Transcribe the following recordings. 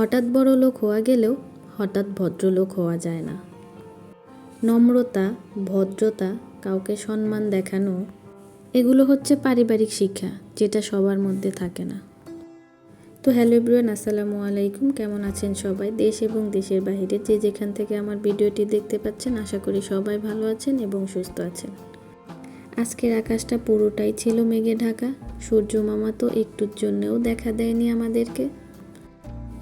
হঠাৎ বড় লোক হওয়া গেলেও হঠাৎ ভদ্রলোক হওয়া যায় না। নম্রতা, ভদ্রতা, কাউকে সম্মান দেখানো, এগুলো হচ্ছে পারিবারিক শিক্ষা, যেটা সবার মধ্যে থাকে না। তো হ্যালো এভরিওয়ান, আসসালামু আলাইকুম। কেমন আছেন সবাই? দেশ এবং দেশের বাইরে যে যেখান থেকে আমার ভিডিওটি দেখতে পাচ্ছেন, আশা করি সবাই ভালো আছেন এবং সুস্থ আছেন। আজকের আকাশটা পুরোটাই ছিল মেঘে ঢাকা। সূর্য মামা তো একটুর জন্যও দেখা দেয়নি আমাদেরকে।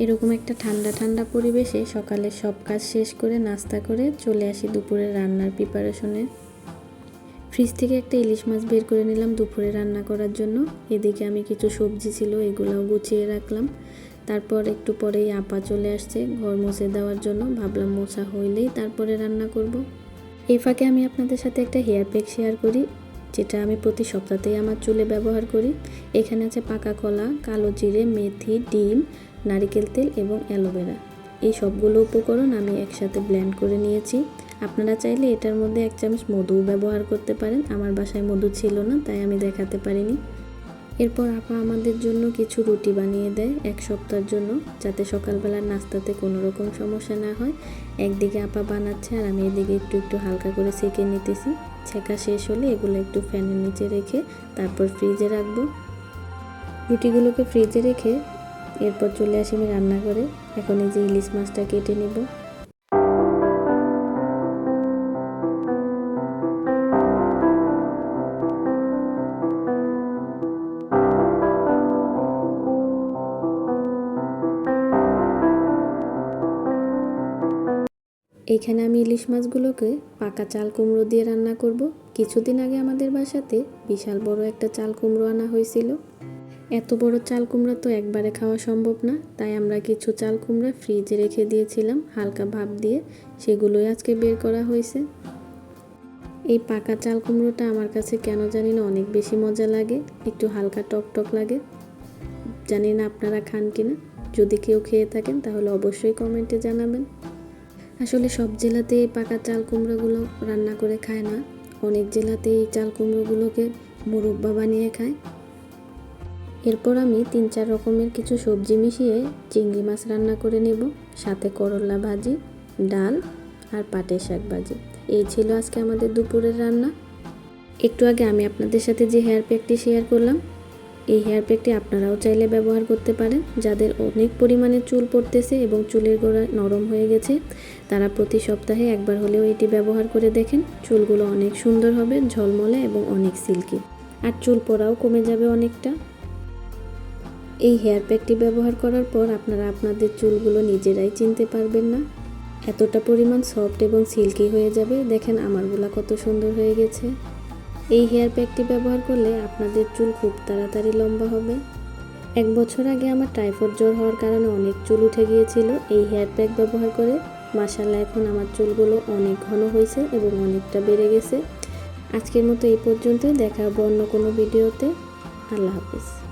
এরকম একটা ঠান্ডা ঠান্ডা পরিবেশে সকালে সব কাজ শেষ করে নাস্তা করে চলে আসি দুপুরে রান্নার প্রিপারেশনে ফ্রিজ থেকে একটা ইলিশ মাছ বের করে নিলাম দুপুরে রান্না করার জন্য। এদিকে আমি কিছু সবজি ছিল, এগুলোও গুছিয়ে রাখলাম। তারপর একটু পরেই আপা চলে আসছে ঘর মুছে দেওয়ার জন্য। ভাবলাম মোছা হইলেই তারপরে রান্না করব। এই ফাঁকে আমি আপনাদের সাথে একটা হেয়ার প্যাক শেয়ার করি, যেটা আমি প্রতি সপ্তাহতেই আমার চুলে ব্যবহার করি। এখানে আছে পাকা কলা, কালো জিরে, মেথি, ডিম নারিকেল তেল এবং অ্যালোভেরা। এই সবগুলো উপকরণ আমি একসাথে ব্লেন্ড করে নিয়েছি। আপনারা চাইলে এটার মধ্যে এক চামচ মধুও ব্যবহার করতে পারেন। আমার বাসায় মধু ছিল না, তাই আমি দেখাতে পারিনি। এরপর আপা আমাদের জন্য কিছু রুটি বানিয়ে দেয় এক সপ্তাহের জন্য, যাতে সকালবেলার নাস্তাতে কোনো রকম সমস্যা না হয়। একদিকে আপা বানাচ্ছে আর আমি এদিকে একটু একটু হালকা করে সেঁকে নিতেছি। ছেঁকা শেষ হলে এগুলো একটু ফ্যানের নিচে রেখে তারপর ফ্রিজে রাখব। রুটিগুলোকে ফ্রিজে রেখে এরপর চলে আসি আমি রান্না করে এখন এই যে ইলিশ মাছটা কেটে নেব। এখানে আমি ইলিশ মাছগুলোকে পাকা চাল কুমড়ো দিয়ে রান্না করব। কিছুদিন আগে আমাদের বাসাতে বিশাল বড় একটা চাল কুমড়ো আনা হয়েছিল। এত বড় চাল কুমড়া তো একবারে খাওয়া সম্ভব না, তাই আমরা কিছু চাল কুমড়া ফ্রিজে রেখে দিয়েছিলাম, হালকা ভাপ দিয়ে, সেগুলোই আজকে বের করা হয়েছে। এই পাকা চাল কুমড়োটা আমার কাছে কেন জানি না অনেক বেশি মজা লাগে, একটু হালকা টক টক লাগে। জানি না আপনারা খান কিনা, যদি কেউ খেয়ে থাকেন তাহলে অবশ্যই কমেন্টে জানাবেন। আসলে সব জেলাতে এই পাকা চাল কুমড়োগুলো রান্না করে খায় না, অনেক জেলাতে এই চাল কুমড়োগুলোকে মুরব্বা বানিয়ে খায়। এরপর আমি তিন চার রকমের কিছু সবজি মিশিয়ে চিংড়ি মাছ রান্না করে নেব, সাথে করলা ভাজি, ডাল আর পাটের শাক ভাজি। এই ছিল আজকে আমাদের দুপুরের রান্না। একটু আগে আমি আপনাদের সাথে যে হেয়ার প্যাকটি শেয়ার করলাম, এই হেয়ার প্যাকটি আপনারাও চাইলে ব্যবহার করতে পারেন। যাদের অনেক পরিমাণে চুল পড়তেছে এবং চুলের গোড়া নরম হয়ে গেছে, তারা প্রতি সপ্তাহে একবার হলেও এটি ব্যবহার করে দেখেন। চুলগুলো অনেক সুন্দর হবে, ঝলমলে এবং অনেক সিল্কি। আর চুল পড়াও কমে যাবে অনেকটা। এই হেয়ার প্যাকটি ব্যবহার করার পর আপনারা আপনাদের চুলগুলো নিজেরাই চিনতে পারবেন না। এতটা পরিমাণ সফট এবং সিল্কি হয়ে যাবে। দেখেন আমারগুলা কত সুন্দর হয়ে গেছে। এই হেয়ার প্যাকটি ব্যবহার করলে আপনাদের চুল খুব তাড়াতাড়ি লম্বা হবে। এক বছর আগে আমার টাইফয়েড জ্বর হওয়ার কারণে অনেক চুল উঠে গিয়েছিল এই হেয়ার প্যাক ব্যবহার করে। মাসাল্লাহ এখন আমার চুলগুলো অনেক ঘন হয়েছে এবং অনেকটা বেড়ে গেছে। আজকের মতো এই পর্যন্তই। দেখা হবে অন্য কোনো ভিডিওতে। আল্লাহ হাফিজ।